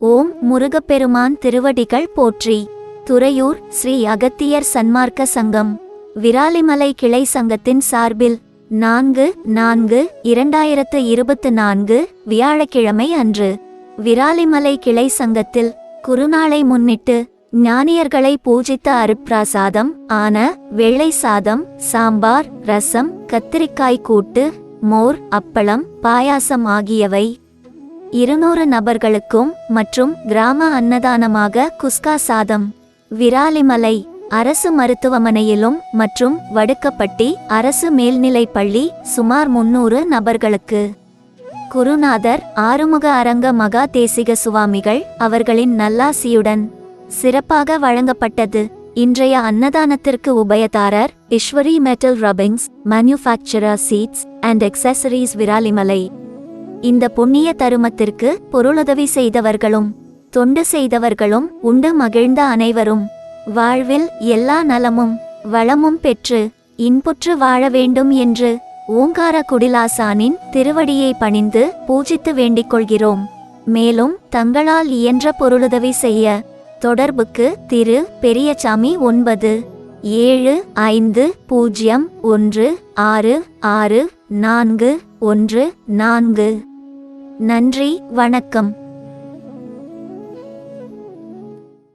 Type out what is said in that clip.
ஓம் முருகப்பெருமான் திருவடிகள் போற்றி. துறையூர் ஸ்ரீ அகத்தியர் சன்மார்க்க சங்கம். விராலிமலை கிளை சங்கத்தின் சார்பில் நான்கு நான்கு இரண்டாயிரத்து இருபத்து நான்கு வியாழக்கிழமை அன்று விராலிமலை கிளை சங்கத்தில் குருநாளை முன்னிட்டு ஞானியர்களை பூஜித்த அருட்பிரசாதம் ஆன வெள்ளை சாதம் சாம்பார் ரசம் கத்திரிக்காய் கூட்டு மோர் அப்பளம் பாயாசம் ஆகியவை இருநூறு நபர்களுக்கும் மற்றும் கிராம அன்னதானமாக குஸ்கா சாதம் விராலிமலை அரசு மருத்துவமனையிலும் மற்றும் வடுக்கப்பட்டி அரசு மேல்நிலைப் பள்ளி சுமார் முன்னூறு நபர்களுக்கு. குருநாதர் ஆறுமுக அரங்க மகா தேசிக சுவாமிகள் அவர்களின் நல்லாசியுடன் சிறப்பாக வழங்கப்பட்டது. இன்றைய அன்னதானத்திற்கு உபயதாரர் Eswari metal roofings manufacturer sheets and accessories Viralimalai இந்த புண்ணிய தருமத்திற்கு பொருளுதவி செய்தவர்களும் தொண்டு செய்தவர்களும் உண்டு மகிழ்ந்த அனைவரும். வாழ்வில் எல்லா நலமும் வளமும் பெற்று இன்புற்று வாழ வேண்டும் என்று ஓங்கார குடிலாசானின் திருவடியை பணிந்து பூஜித்து வேண்டிக் கொள்கிறோம். மேலும் தங்களால் இயன்ற பொருளுதவி செய்ய தொடர்புக்கு திரு பெரியசாமி ஒன்பது ஏழு ஐந்து பூஜ்ஜியம் ஒன்று ஆறு ஆறு நான்கு ஒன்று நான்கு. நன்றி வணக்கம்.